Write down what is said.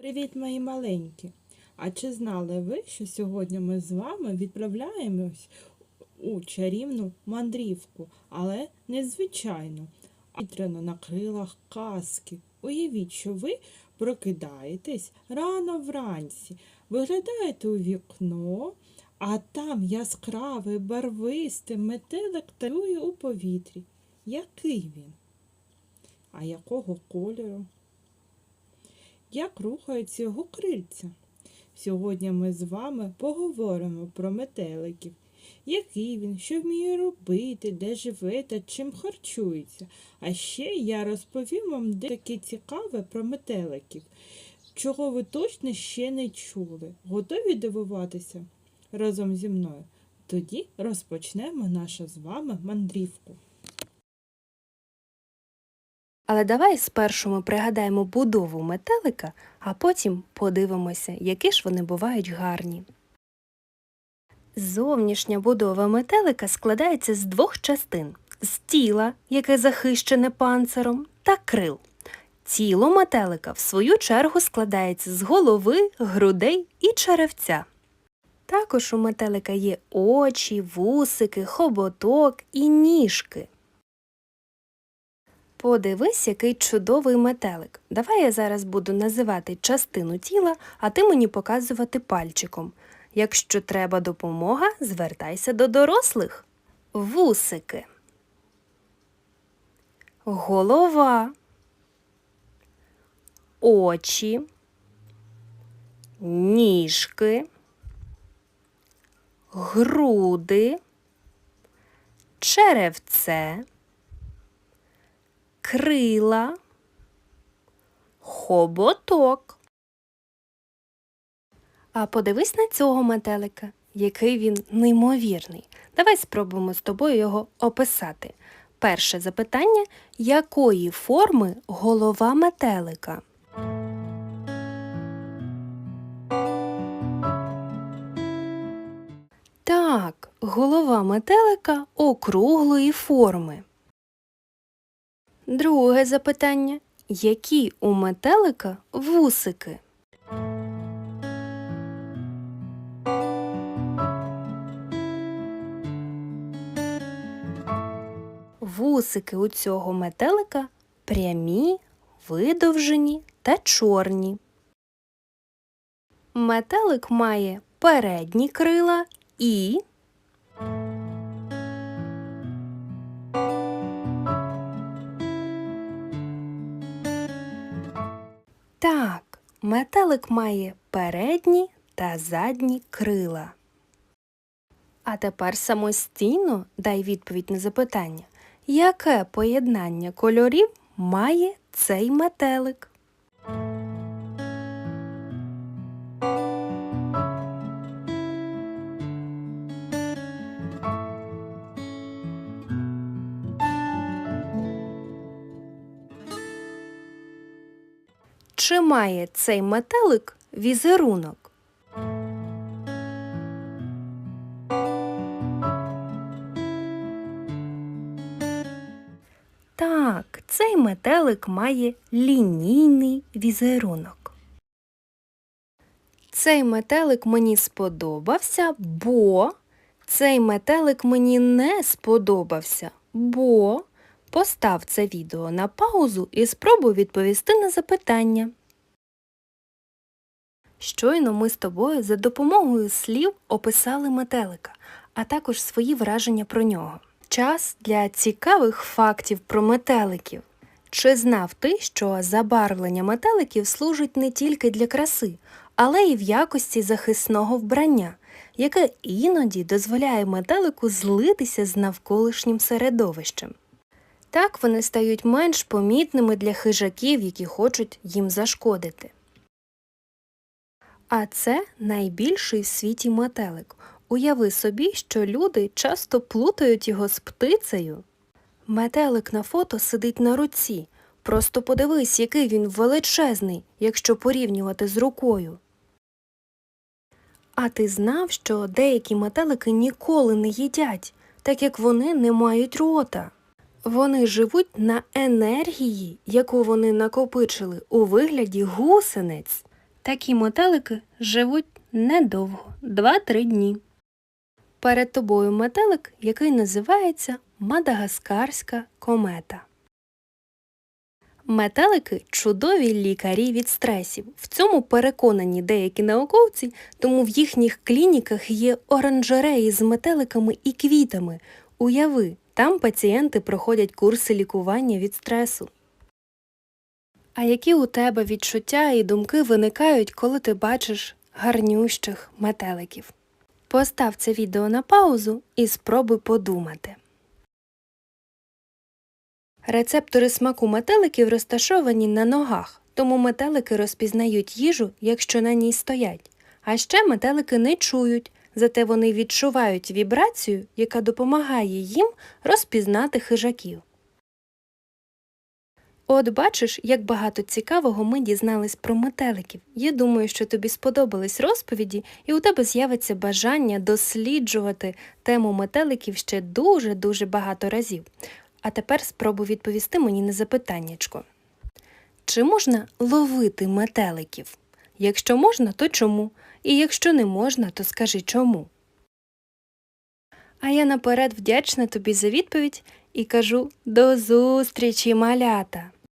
Привіт, мої маленькі! А чи знали ви, що сьогодні ми з вами відправляємось у чарівну мандрівку, але не звичайну, а вітряно на крилах казки. Уявіть, що ви прокидаєтесь рано вранці, виглядаєте у вікно, а там яскравий барвистий метелик тарує у повітрі. Який він? А якого кольору? Як рухаються його крильця. Сьогодні ми з вами поговоримо про метеликів, який він, що вміє робити, де живе та чим харчується. А ще я розповім вам деяке цікаве про метеликів, чого ви точно ще не чули. Готові дивуватися разом зі мною? Тоді розпочнемо нашу з вами мандрівку. Але давай спершу ми пригадаємо будову метелика, а потім подивимося, які ж вони бувають гарні. Зовнішня будова метелика складається з двох частин з тіла, яке захищене панциром, та крил. Тіло метелика, в свою чергу, складається з голови, грудей і черевця. Також у метелика є очі, вусики, хоботок і ніжки. Подивись, який чудовий метелик. Давай я зараз буду називати частину тіла, а ти мені показувати пальчиком. Якщо треба допомога, звертайся до дорослих. Вусики. Голова. Очі. Ніжки. Груди. Черевце крила, хоботок. А подивись на цього метелика, який він неймовірний. Давай спробуємо з тобою його описати. Перше запитання якої форми голова метелика? Так, голова метелика округлої форми. Друге запитання. Які у метелика вусики? Вусики у цього метелика прямі, видовжені та чорні. Метелик має передні крила і метелик має передні та задні крила. А тепер самостійно дай відповідь на запитання, яке поєднання кольорів має цей метелик? Чи має цей метелик візерунок? Так, цей метелик має лінійний візерунок. Цей метелик мені сподобався, бо цей метелик мені не сподобався, бо Постав це відео на паузу і спробуй відповісти на запитання. Щойно ми з тобою за допомогою слів описали метелика, а також свої враження про нього. Час для цікавих фактів про метеликів. Чи знав ти, що забарвлення метеликів служить не тільки для краси, але й в якості захисного вбрання, яке іноді дозволяє метелику злитися з навколишнім середовищем? Так вони стають менш помітними для хижаків, які хочуть їм зашкодити. А це найбільший в світі метелик. Уяви собі, що люди часто плутають його з птицею. Метелик на фото сидить на руці. Просто подивись, який він величезний, якщо порівнювати з рукою. А ти знав, що деякі метелики ніколи не їдять, так як вони не мають рота. Вони живуть на енергії, яку вони накопичили у вигляді гусениць. Такі метелики живуть недовго 2-3 дні. Перед тобою метелик, який називається Мадагаскарська комета. Метелики чудові лікарі від стресів. В цьому переконані деякі науковці, тому в їхніх клініках є оранжереї з метеликами і квітами. Уяви, там пацієнти проходять курси лікування від стресу. А які у тебе відчуття і думки виникають, коли ти бачиш гарнющих метеликів? Постав це відео на паузу і спробуй подумати. Рецептори смаку метеликів розташовані на ногах, тому метелики розпізнають їжу, якщо на ній стоять. А ще метелики не чують, зате вони відчувають вібрацію, яка допомагає їм розпізнати хижаків. От бачиш, як багато цікавого ми дізнались про метеликів. Я думаю, що тобі сподобались розповіді, і у тебе з'явиться бажання досліджувати тему метеликів ще дуже-дуже багато разів. А тепер спробуй відповісти мені на запитаннячко. Чи можна ловити метеликів? Якщо можна, то чому? І якщо не можна, то скажи чому. А я наперед вдячна тобі за відповідь і кажу до зустрічі, малята!